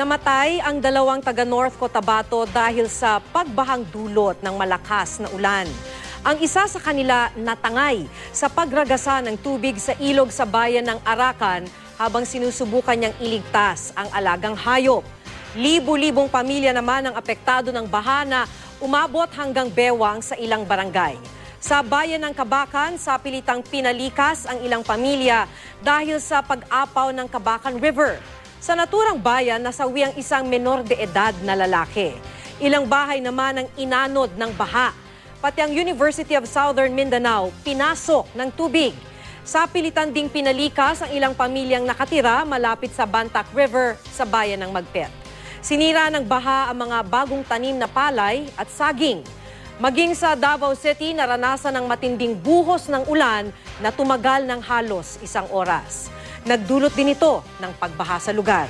Namatay ang dalawang taga North Cotabato dahil sa pagbahang dulot ng malakas na ulan. Ang isa sa kanila natangay sa pagragasa ng tubig sa ilog sa bayan ng Arakan habang sinusubukan niyang iligtas ang alagang hayop. Libu-libong pamilya naman ang apektado ng bahana umabot hanggang bewang sa ilang barangay. Sa bayan ng Kabakan, sa pilitang pinalikas ang ilang pamilya dahil sa pag-apaw ng Kabakan River. Sa naturang bayan, nasawi ang isang menor de edad na lalaki. Ilang bahay naman ang inanod ng baha. Pati ang University of Southern Mindanao pinasok ng tubig. Sa pilitan ding pinalikas ang ilang pamilyang nakatira malapit sa Bantac River sa bayan ng Magpet. Sinira ng baha ang mga bagong tanim na palay at saging. Maging sa Davao City, naranasan ng matinding buhos ng ulan na tumagal ng halos isang oras. Nagdulot din ito ng pagbaha sa lugar.